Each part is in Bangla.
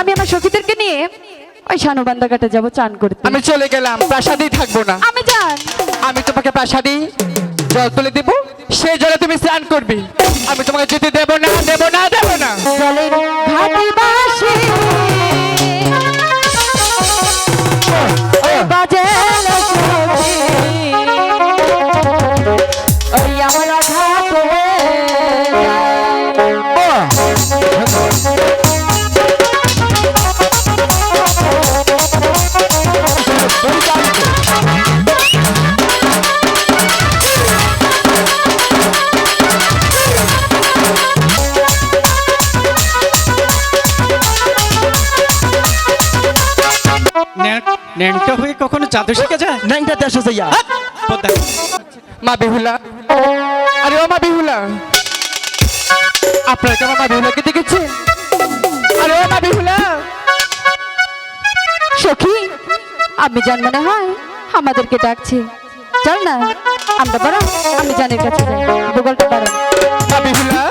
আমি আমার সখীদেরকে নিয়ে ওই শানুবান্ধা ঘাটে যাব চান করতে। আমি চলে গেলাম প্রাসাদেই থাকব না। আমি যান। আমি তোমাকে প্রাসাদে জল তুলে দেবো সেই জলে তুমি স্নান করবি। আমি তোমাকে যেতে দেবো না দেবো না দেবো না। জলের ঘাটে বাসি বাজে ন্যাংটা হয়ে কখনো জাদু শিখে যায়? ন্যাংটা দেশ যাইয়া পদ্মা মা বেহুলা। আরে ও মা বেহুলা। আপনারা কেমন মা বেহুলাকে দেখেছেন আরে ও মা বেহুলা। সখী আমি জান মনে হয় আমাদেরকে ডাকছে। চল না আমরা বরং আমি জানের কাছে যাই। ভূগোলটা বরং মা বেহুলা।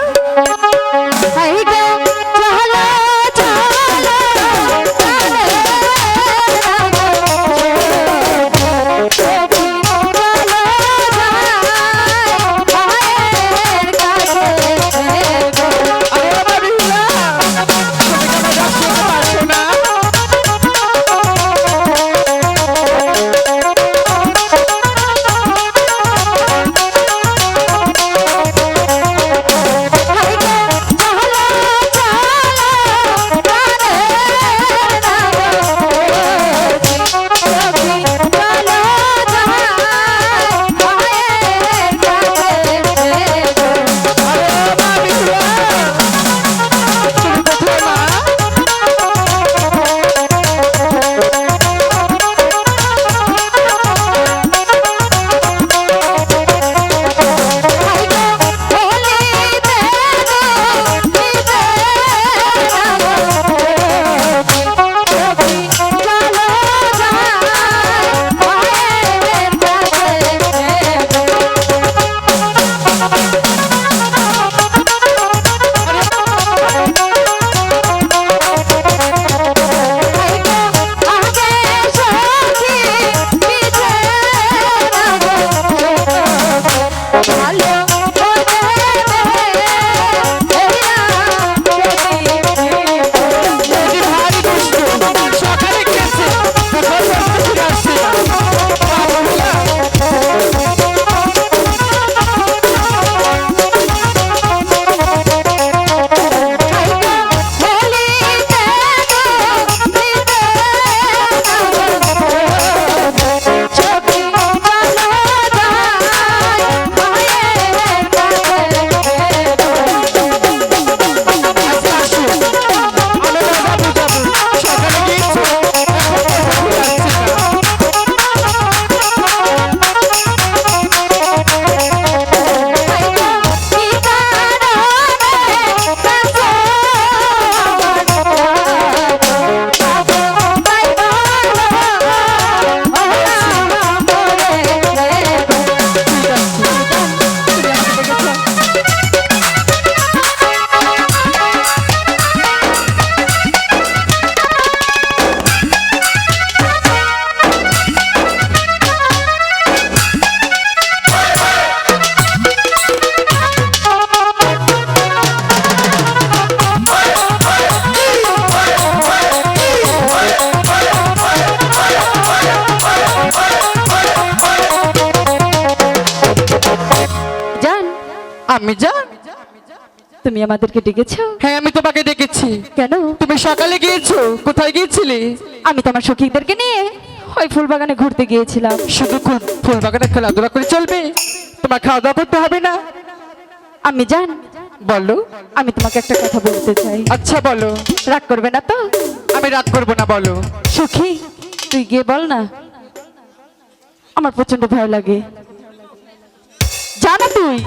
তুমি আমাদেরকে ডেকেছো? হ্যাঁ আমি তোমাকে ডেকেছি। কেন? তুমি সকালে গিয়েছো? কোথায় গিয়েছিলে? আমি তোমার সখীদেরকে নিয়ে ওই ফুল বাগানে ঘুরতে গিয়েছিলাম। শুধু ফুল বাগানে খেলাধুলা করে চলবে? তোমার খাওয়া দাওয়া করতে হবে না? আমি জান বলো আমি তোমাকে একটা কথা বলতে চাই। আচ্ছা বলো। রাগ করবে না তো? আমি রাগ করব না বলো। সুখী তুই গিয়ে বল না। আমার প্রচণ্ড ভয় লাগে। জানা তুই।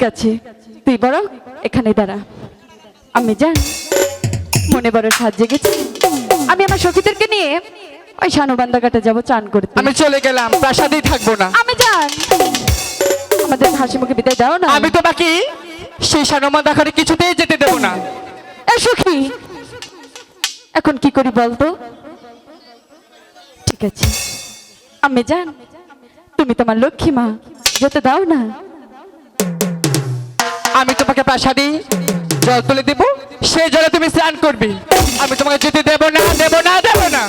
ঠিক আছে। তুই বড় এখানে দাঁড়া। আমি জান। মনে বড় সাহায্যে গেছি আমি আমার সখীদেরকে নিয়ে ওই শানুবান্ধা ঘাটে যাব চান করতে। আমি চলে গেলাম প্রাসাদেই থাকব না। আমি যান আমাদের হাসি মুখে বিদায় দাও না। আমি তোমাকে সেই সানুমান্দা ঘরে কিছুতেই যেতে দেবো না। এ সুখী এখন কি করি বলতো? ঠিক আছে। আমি যান তুমি তোমার লক্ষ্মী মা যেতে দাও না। আমি তোমাকে প্রাসাদে জল তুলে দেবো, সেই জলে তুমি স্নান করবে। আমি তোমাকে যেতে দেবো না দেবো না দেবো না।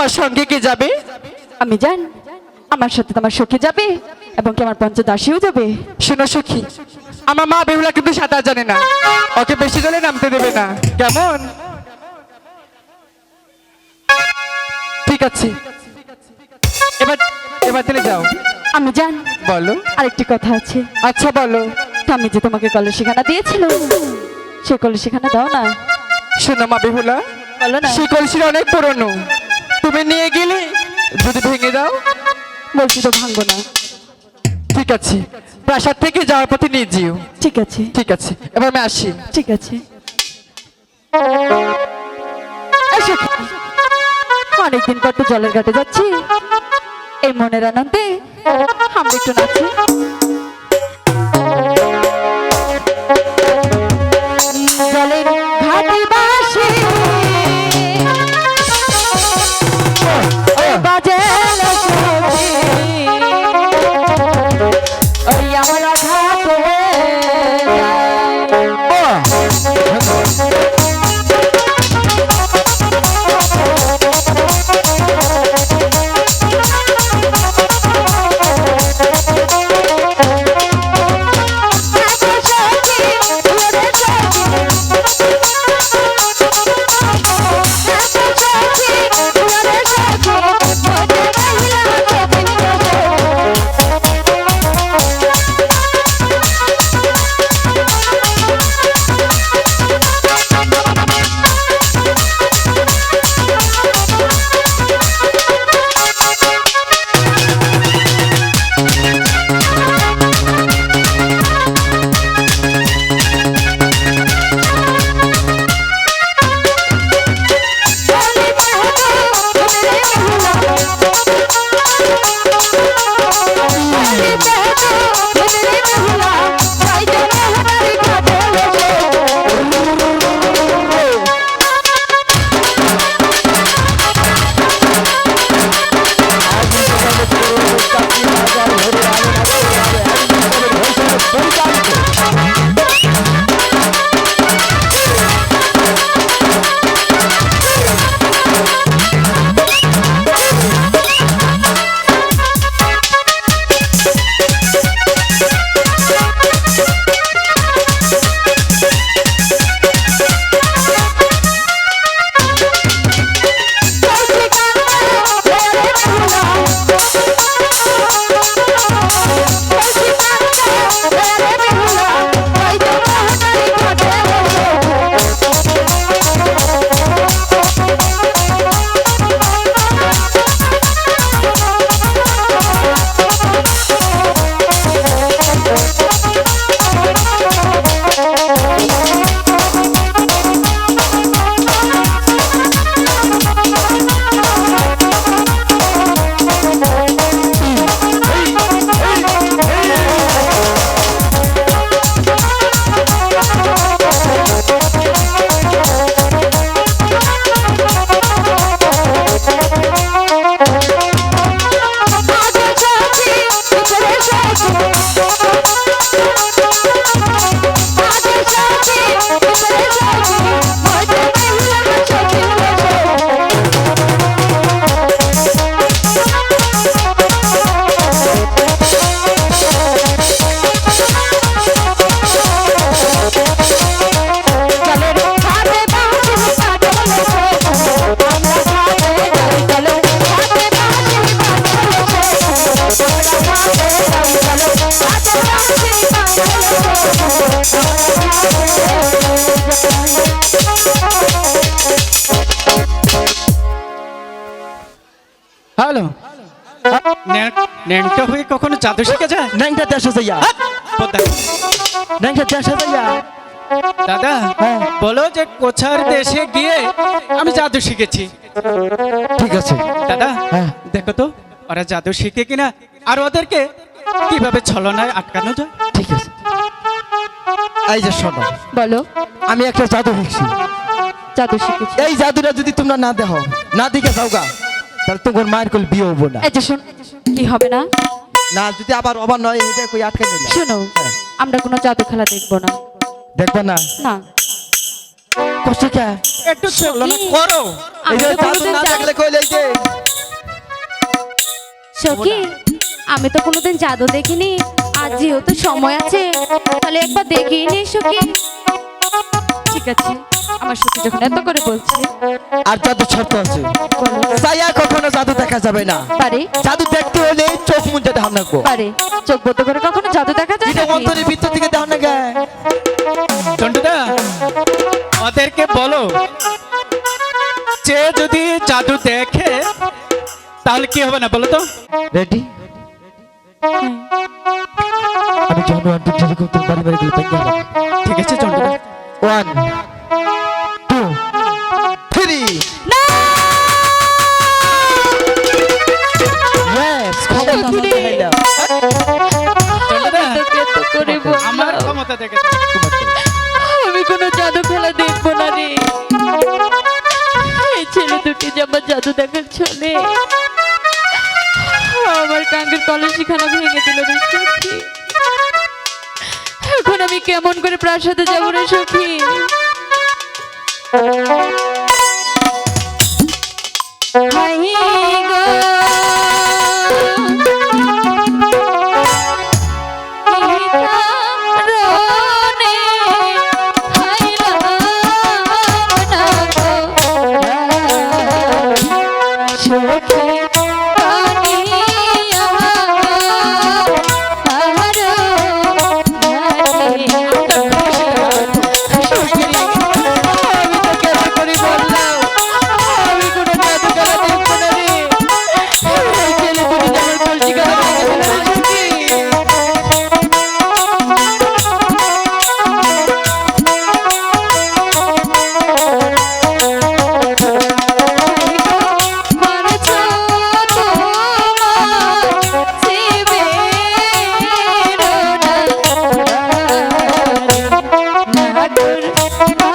তোমার সঙ্গে কে যাবে? আমি জান আমার সাথে তোমার সখী যাবে এবং কি আমার পঞ্চদাসীও যাবে। শোনো সখী আমার মা বেহুলা কিন্তু সাঁতার জানে না। ওকে বেশি জলে নামতে দেবে না। কেমন? ঠিক আছে। এবার এবার তাহলে যাও। আমি জান। বলো। আরেকটি কথা আছে। আচ্ছা বলো। আমি যে তোমাকে কলসিখানা দিয়েছিল সে কলসিখানা দাও না। শোনো মা বেহুলা বলো না। সেই কলসির অনেক পুরনো। তুমি নিয়ে গেলে যদি ভেঙে দাও বলছি তো ভাঙবো না। ঠিক আছে প্রাসাদ থেকে যাওয়ার পথে নিয়ে যেও। ঠিক আছে। ঠিক আছে এবার আমি আসি। ঠিক আছে। অনেকদিন পর তো জলের ঘাটে যাচ্ছি। এই মনের আনন্দে আমরা একটু নাচি। ন্যাংটা হয়ে কখনো জাদু শিখে যায়? ন্যাংটা দেশে যাইয়া পদ্মা ন্যাংটা দেশে যাইয়া দাদা হ্যাঁ। বলো যে কোচার দেশে গিয়ে আমি জাদু শিখেছি ঠিক আছে। দাদা হ্যাঁ। দেখো তো ওরা জাদু শিখে কিনা আর ওদেরকে কীভাবে ছলনায় আটকানো যায়? ঠিক আছে। এই যে শোনো বলো। আমি একটা জাদু শিখছি জাদু শিখেছি এই জাদুটা যদি তোমরা না দেখো না দিকে যাও গা তাহলে তোমার মায়ের কোল বিয়ে হব না। এই যে শোন কি হবে না? না যদি আবার অবার নয় এটা কই আটকে নিলে। শোনো আমরা কোনো জাদু খেলা দেখব না। দেখবে না? না। কষ্ট কে? একটু ছলনা করো। এই আমি যে তো জাদু কোনোদিন না জাদু- দেখলে কইলে এই যে সখী আমি তো কোনোদিন জাদু দেখিনি। আজ যেহেতু সময় আছে তাহলে একবার দেখিয়ে নি সখী। ঠিক আছে? আমার সত্যি যখন এত করে বলছে আর জাদু শর্ত আছে। কখনো জাদু দেখা যাবে না। পারে। জাদু দেখতে হলে চোখ মুঞ্জে পারে। চোখ বন্ধ করে কখনো জাদু দেখা যায় নাকি? অন্তরের ভিতর থেকে না চন্ডুদা ওদেরকে বলো যে যদি জাদু দেখে তাহলে কি হবে না বলো তো? রেডি আমি যখন ওয়ান টু বাড়ি বাড়ি গেলে ঠিক আছে চন্ডুদা ওয়ান টু থ্রি আমার ক্ষমতা আমি কোনো জাদু খেলা দেখব না রে। এই ছেলে দুটি যে আমার জাদু দেখার চলে আমার কাঙ্গের কলসিখানা ভেঙে দিল এখন আমি কেমন করে প্রাসাদে যাব রে সখী? High Thank you.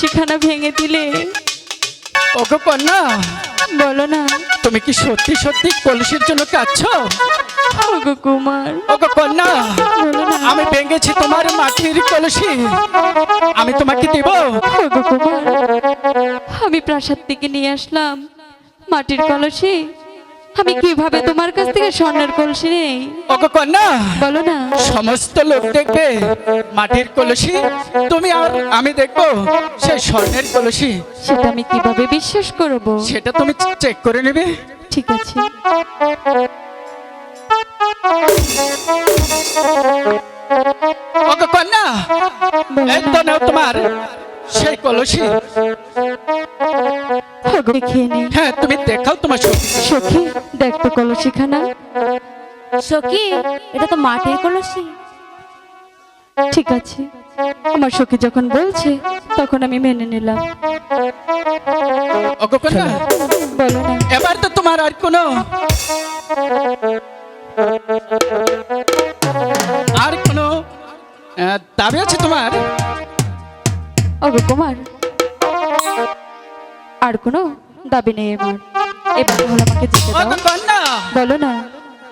কলসিখানা ভেঙে দিলে? ওগো কন্যা বলো না। তুমি কি সত্যি সত্যি কলসির জন্য কাঁদছো? ওগো কুমার। ওগো কন্যা আমি ভেঙেছি তোমার মাটির কলসি। আমি তোমাকে দেব। ওগো কুমার আমি প্রাসাদ থেকে নিয়ে আসলাম। মাটির কলসি আমি কীভাবে তোমার কাছ স্বর্ণের কলসি নেই। ওগো কন্যা বলো না। সমস্ত লোক দেখবে মাটির কলসি। তুমি আর আমি দেখব সেই স্বর্ণের কলসি। সেটা আমি কীভাবে বিশ্বাস করব? সেটা তুমি চেক করে নেবে। ঠিক আছে। ওগো কন্যা তোমার। সেই কলসি। দেখিয়ে হ্যাঁ তুমি দেখাও তোমার সখী। দেখ তো কলসিখানা। সখী এটা তো মাটির কলসি। ঠিক আছে। আমার সখী যখন বলছে তখন আমি মেনে নিলাম। ওগো কন্যা বলো না। এবার তো তোমার আর কোনো আর কোনো দাবি আছে তোমার? ওগো কুমার আর কোনো দাবি নেই এবার। এবার তাহলে আমাকে যেতে দাও। বলো না।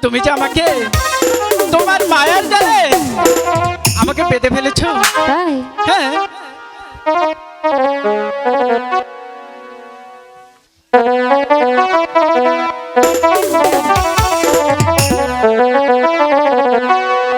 তুমি যে আমাকে তোমার মায়ার জালে আমাকে পেতে ফেলেছো? তাই? হ্যাঁ।